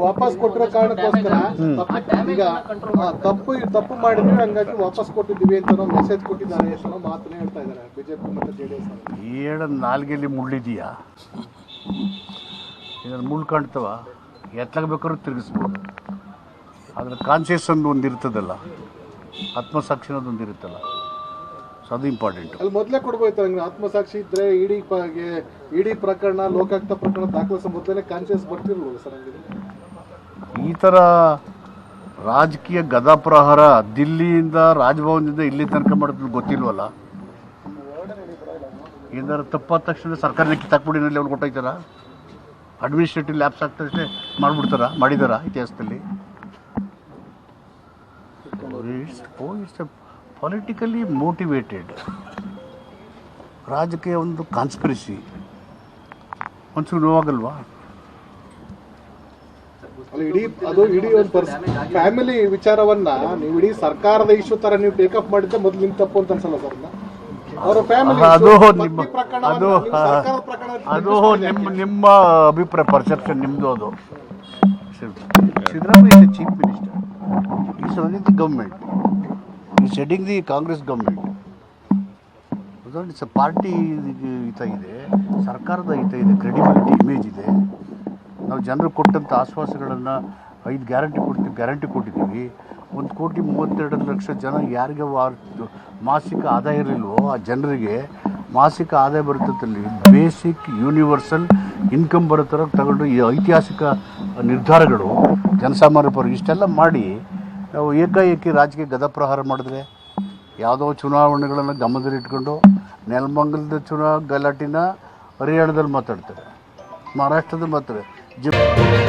ವಾಪಸ್ ಕೊಟ್ಟಿರ ಕಾರಣಕ್ಕೋಸ್ಕರ ತಪ್ಪು- ಈಗ ತಪ್ಪು ತಪ್ಪು ಮಾಡಿದ್ರೆ ಹಂಗಾಗಿ ವಾಪಸ್ ಕೊಟ್ಟಿದ್ದೀವಿ ಅಂತ ಮೆಸೇಜ್ ಕೊಟ್ಟಿದ್ದಾರೆ ಎಷ್ಟೋ ಮಾತನ್ನ ಹೇಳ್ತಾ ಇದ್ದಾರೆ ಬಿಜೆಪಿ ಮತ್ತು ಜೆ ಡಿ ಎಸ್ ಏಳು ನಾಲ್ಗೆಲ್ಲಿ ಮುಳ್ಳಿದೆಯಾ? ಇದನ್ನು ಮುಳ್ಳು ಕಾಣ್ತವ? ಎತ್ತಲಾಗ ಬೇಕಾದ್ರೂ ತಿರುಗಿಸ್ಬೋದು. ಅದರ ಕಾನ್ಸಿಯಸ್ ಅನ್ನೋ ಒಂದು ಇರ್ತದಲ್ಲ ಆತ್ಮಸಾಕ್ಷಿ ಅನ್ನೋದೊಂದು ಇರುತ್ತಲ್ಲ ಸೊ ಅದು ಇಂಪಾರ್ಟೆಂಟ್ ಅಲ್ಲಿ ಮೊದಲೇ ಕೊಡ್ಬೋಯ್ತು ಹಂಗೆ ಆತ್ಮಸಾಕ್ಷಿ ಇದ್ರೆ ಇಡೀ ಇಡೀ ಪ್ರಕರಣ ಲೋಕಾಯುಕ್ತ ಪ್ರಕರಣ ದಾಖಲಿಸೋ ಮೊದಲೇ ಕಾನ್ಸಿಯಸ್ ಬರ್ತಿರ್ಬೋದು ಸರ್ ಹಂಗಿದ್ರೆ ಈ ಥರ ರಾಜಕೀಯ ಗದಾಪ್ರಹಾರ ದಿಲ್ಲಿಯಿಂದ ರಾಜಭವನದಿಂದ ಇಲ್ಲಿ ತನಕ ಮಾಡೋದು ಗೊತ್ತಿಲ್ವಲ್ಲ? ಏನಾರು ತಪ್ಪಾದ ತಕ್ಷಣ ಸರ್ಕಾರನ ಕಿತ್ತಾಕ್ಬಿಡಿನಲ್ಲಿ ಅವ್ರು ಕೊಟ್ಟೋಯ್ತಾರ ಅಡ್ಮಿನಿಸ್ಟ್ರೇಟಿವ್ ಲ್ಯಾಬ್ಸ್ ಆಗ್ತದೆ ಮಾಡಿಬಿಡ್ತಾರ? ಮಾಡಿದಾರ ಇತಿಹಾಸದಲ್ಲಿ? ಇಟ್ಸ್ ಪೊಲಿಟಿಕಲಿ ಮೋಟಿವೇಟೆಡ್ ರಾಜಕೀಯ ಒಂದು ಕಾನ್ಸ್ಪಿರಸಿ ಒಂಚೂರು ನೋವಾಗಲ್ವಾ? ಅಲ್ಲಿ ಇಡೀ ಅದು ಇಡೀ ಒಂದು ಪರ್ಸ್ ಫ್ಯಾಮಿಲಿ ವಿಚಾರವನ್ನ ನೀವು ಇಡೀ ಸರ್ಕಾರದ ಇಶ್ಯೂ ತರ ನೀವು ಟೇಕಪ್ ಮಾಡಿದ್ದೆ ಮೊದಲು ನಿಮ್ ತಪ್ಪು ಅಂತ ಅನ್ಸಲ್ಲ ಸರ್ ಅವರ ಫ್ಯಾಮಿಲಿ ಅದು ನಿಮ್ಮ ಅದು ಅದು ನಿಮ್ಮ ನಿಮ್ಮ ಅಭಿಪ್ರಾಯ ಪರ್ಸೆಪ್ಷನ್ ನಿಮ್ಮದು ಅದು. Siddaramaiah is chief minister is running the government is heading the Congress government it's a party ಹಿತ ಇದೆ ಸರ್ಕಾರದ ಹಿತ ಇದೆ ಕ್ರೆಡಿಬಿಲಿಟಿ ಇಮೇಜ್ ಇದೆ. ನಾವು ಜನರು ಕೊಟ್ಟಂಥ ಆಶ್ವಾಸಗಳನ್ನು ಐದು ಗ್ಯಾರಂಟಿ ಕೊಡ್ತೀವಿ, ಗ್ಯಾರಂಟಿ ಕೊಟ್ಟಿದ್ದೀವಿ. ಒಂದು ಕೋಟಿ ಮೂವತ್ತೆರಡು ಲಕ್ಷ ಜನ ಯಾರಿಗೆ ವಾರ ಮಾಸಿಕ ಆದಾಯ ಇರಲಿಲ್ವೋ ಆ ಜನರಿಗೆ ಮಾಸಿಕ ಆದಾಯ ಬರುತ್ತಲ್ಲಿ ಬೇಸಿಕ್, ಯೂನಿವರ್ಸಲ್ ಇನ್ಕಮ್ ಬರೋ ಥರ ತಗೊಂಡು ಈ ಐತಿಹಾಸಿಕ ನಿರ್ಧಾರಗಳು ಜನಸಾಮಾನ್ಯ ಪರ ಇಷ್ಟೆಲ್ಲ ಮಾಡಿ ನಾವು ಏಕಾಏಕಿ ರಾಜಕೀಯ ಗದಪ್ರಹಾರ ಮಾಡಿದ್ರೆ ಯಾವುದೋ ಚುನಾವಣೆಗಳನ್ನು ಗಮನದಲ್ಲಿಟ್ಕೊಂಡು ನೆಲಮಂಗಲದ ಚುನಾವ ಗಲಾಟಿನ ಹರಿಯಾಣದಲ್ಲಿ ಮಾತಾಡ್ತಾರೆ, ಮಹಾರಾಷ್ಟ್ರದಲ್ಲಿ ಮಾತಾಡ್ತಾರೆ. de...